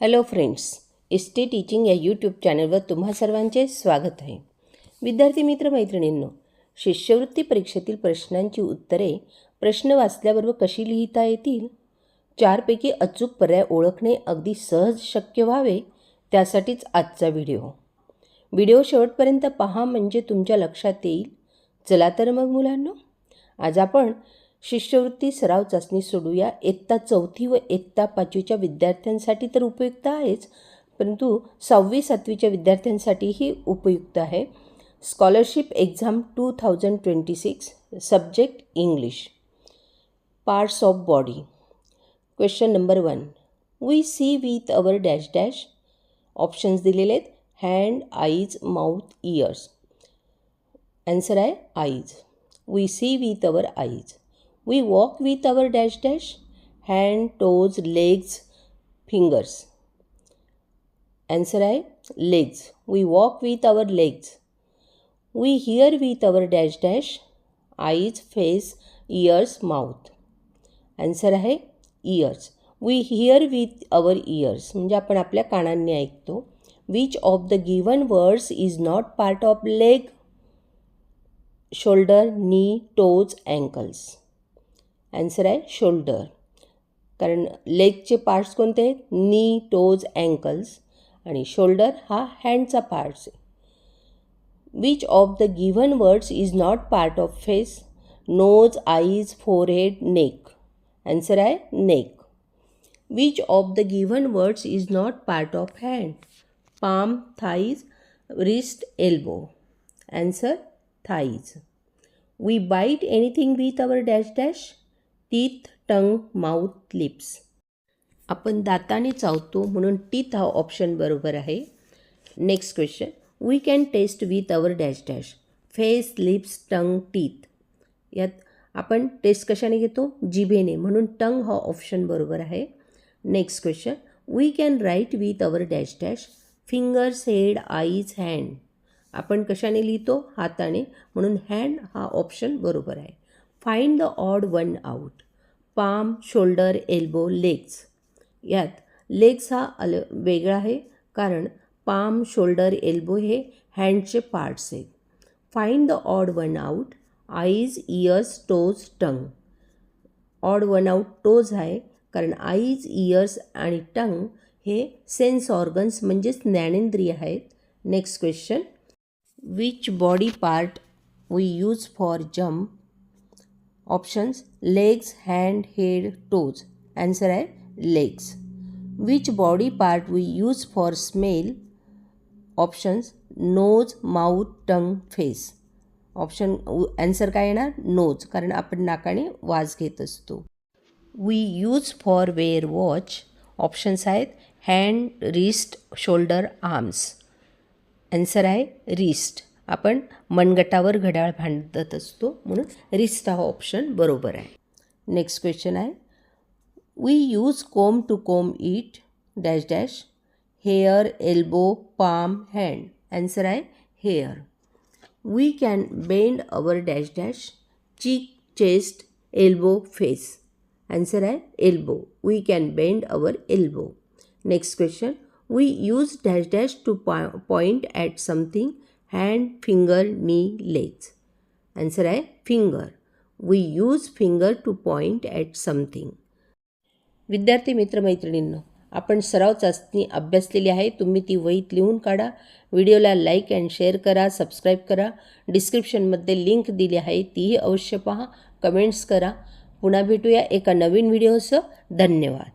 Hello friends S T teaching या YouTube चॅनलवर तुम्हा सर्वांचे स्वागत आहे. विद्यार्थी मित्र मैत्रिणींनो शिष्यवृत्ती परीक्षेतील प्रश्नांची उत्तरे प्रश्न वाचल्याबरोबर कशी लिहिता येतील? चारपैकी अचूक पर्याय ओळखणे अगदी सहज शक्य व्हावे त्यासाठीच आजचा व्हिडिओ. व्हिडिओ शेवटपर्यंत पहा म्हणजे तुमच्या लक्षात येईल. चला तर मग मुलांनो आज आपण शिष्यवृत्ती सराव चाचणी सोडूया. इयत्ता चौथी व इयत्ता पाचवीच्या विद्यार्थ्यांसाठी तर उपयुक्त आहेच परंतु सहावी सातवीच्या विद्यार्थ्यांसाठीही उपयुक्त आहे. Scholarship exam two thousand twenty six subject English. Parts of body. Question number one. We see with our dash dash options दिलेले आहेत. Hand eyes mouth ears answer आहे eyes we see with our eyes we walk with our dash dash hand toes legs fingers answer आहे legs we walk with our legs we hear with our dash dash eyes face ears mouth answer आहे ears we hear with our ears म्हणजे आपण आपल्या कानांनी ऐकतो. Which of the given words is not part of leg shoulder knee toes ankles answer आहे shoulder कारण लेगचे parts कोणते आहेत? नी टोज अँकल्स आणि शोल्डर हा हँडचा पार्ट्स आहे. Which of the given words is not part of face nose eyes forehead neck answer आहे neck which of the given words is not part of hand palm thighs wrist elbow answer thighs we bite anything with our dash dash teeth tongue mouth lips आपण दाताने चावतो म्हणून teeth हा option बरोबर आहे. Next question we can taste with our dash dash face lips tongue teeth यात आपण taste कशाने घेतो? जिभेने. म्हणून टंग हा ऑप्शन बरोबर आहे. Next question we can write with our dash dash fingers head eyes hand आपण कशाने लिहितो? हाताने. म्हणून हँड हा ऑप्शन बरोबर आहे. Find the odd one out palm shoulder elbow legs यात लेग्स हा अल वेगळा आहे कारण पाम शोल्डर एल्बो हे हँडचे पार्ट्स आहेत. Find the odd one out eyes ears toes tongue odd one out toes आहे कारण आईज इयर्स आणि टंग हे सेन्स ऑर्गन्स म्हणजेच ज्ञानेंद्रिय आहेत. Next question which body part we use for jump options legs hand head toes answer आहे legs which body part we use for smell options nose mouth tongue face option answer काय येणार? Nose कारण आपण नाकाने वाज घेत असतो. We use for wear watch options आहेत hand wrist shoulder arms answer आहे रिस्ट आपण मनगटावर घड्याळ भांडत असतो म्हणून रिस्ट हा ऑप्शन बरोबर आहे. नेक्स्ट क्वेश्चन आहे. We use comb to comb it dash dash hair elbow palm hand answer आहे hair we can bend our dash dash cheek chest elbow face answer आहे elbow we can bend our elbow next question we use dash dash to point at something hand finger knee legs answer आहे finger we use finger to point at something विद्यार्थी मित्रमैत्रिणींनो आपण सराव चाचणी अभ्यासलेली आहे. तुम्ही ती वहीत लिहून काढा. व्हिडिओला लाईक अँड शेअर करा सबस्क्राईब करा. डिस्क्रिप्शनमध्ये लिंक दिली आहे तीही अवश्य पहा. कमेंट्स करा. पुन्हा भेटूया एका नवीन व्हिडिओसह धन्यवाद.